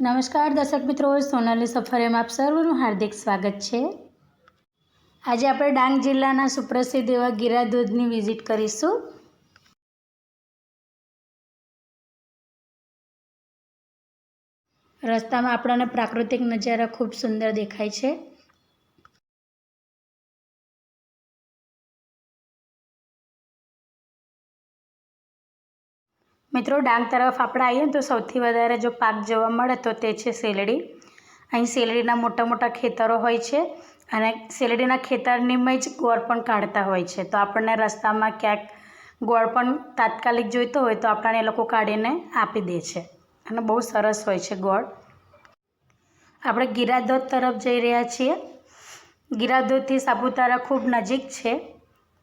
નમસ્કાર દર્શક મિત્રો, સોનાલી સફરેમાં આપ સર્વનું હાર્દિક સ્વાગત છે. આજે આપણે ડાંગ જિલ્લાના સુપ્રસિદ્ધ એવા ગીરા દૂધની વિઝિટ કરીશું. રસ્તામાં આપણને પ્રાકૃતિક નજારા ખૂબ સુંદર દેખાય છે. મિત્રો ડાંગ તરફ આપણે આવીએ તો સૌથી વધારે જો પાક જોવા મળે તો તે છે શેલડી. અહીં શેલડીના મોટા મોટા ખેતરો હોય છે અને શેલડીના ખેતરનીમાં જ ગોળ પણ કાઢતા હોય છે. તો આપણને રસ્તામાં ક્યાંક ગોળ પણ તાત્કાલિક જોઈતો હોય તો આપણને એ લોકો કાઢીને આપી દે છે અને બહુ સરસ હોય છે ગોળ. આપણે ગિરાધોધ તરફ જઈ રહ્યા છીએ. ગિરાધોધથી સાપુતારા ખૂબ નજીક છે.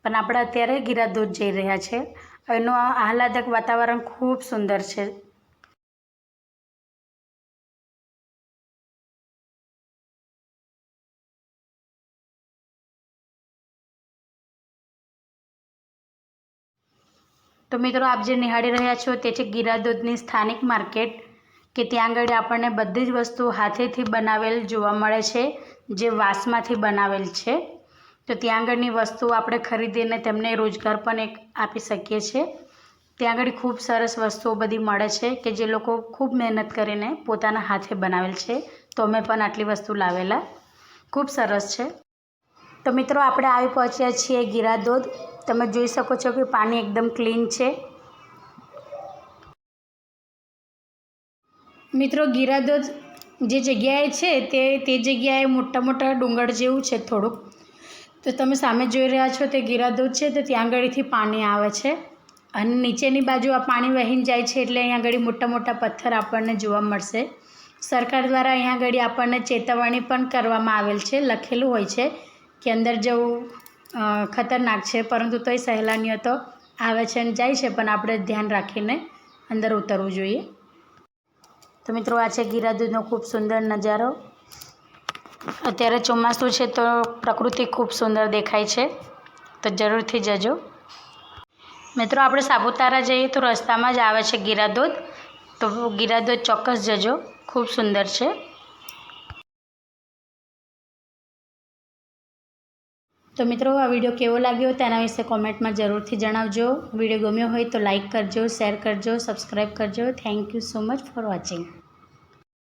પણ આપણે અત્યારે ગિરાધોધ જઈ રહ્યા છે. એનું આહલાદક વાતાવરણ ખૂબ સુંદર છે. તો મિત્રો આપ જે નિહાળી રહ્યા છો તે છે ગીરાધોધની સ્થાનિક માર્કેટ, કે ત્યાં આગળ આપણને બધી જ વસ્તુ હાથેથી બનાવેલ જોવા મળે છે, જે વાંસમાંથી બનાવેલ છે. તો ત્યાં આગળની વસ્તુ આપણે ખરીદીને તેમને રોજગાર પણ એક આપી શકીએ છીએ. ત્યાં આગળ ખૂબ સરસ વસ્તુઓ બધી મળે છે કે જે લોકો ખૂબ મહેનત કરીને પોતાના હાથે બનાવેલ છે. તો અમે પણ આટલી વસ્તુ લાવેલા. ખૂબ સરસ છે. તો મિત્રો, આપણે આવી પહોંચ્યા છીએ ગિરાદોદ તમે જોઈ શકો છો કે પાણી એકદમ ક્લીન છે. મિત્રો ગિરાદોદ જે જગ્યાએ છે તે તે જગ્યાએ મોટા મોટા ડુંગર જેવું છે થોડુંક. તો તમે સામે જોઈ રહ્યા છો તે ગિરાદોદ છે, તો ત્યાં આગળથી પાણી આવે છે અને નીચેની બાજુ આ પાણી વહીને જાય છે એટલે અહીંયા આગળ મોટા મોટા પથ્થર આપણને જોવા મળશે. સરકાર દ્વારા અહીંયા આગળ આપણને ચેતવણી પણ કરવામાં આવેલ છે, લખેલું હોય છે કે અંદર જવું ખતરનાક છે, પરંતુ તોય સહેલાનીઓ તો આવે છે અને જાય છે, પણ આપણે ધ્યાન રાખીને અંદર ઉતરવું જોઈએ. તો મિત્રો, આ છે ગિરાદૂધનો ખૂબ સુંદર નજારો. અત્યારે ચોમાસું છે તો પ્રકૃતિ ખૂબ સુંદર દેખાય છે. તો જરૂરથી જજો. મિત્રો, આપણે સાપુતારા જઈએ તો રસ્તામાં જ આવે છે ગીરાધોધ તો ગીરાધોધ ચોક્કસ જજો. ખૂબ સુંદર છે. તો મિત્રો, આ વીડિયો કેવો લાગ્યો તેના વિશે કોમેન્ટમાં જરૂરથી જણાવજો. વીડિયો ગમ્યો હોય તો લાઇક કરજો, શેર કરજો, સબસ્ક્રાઈબ કરજો. Thank you so much for watching.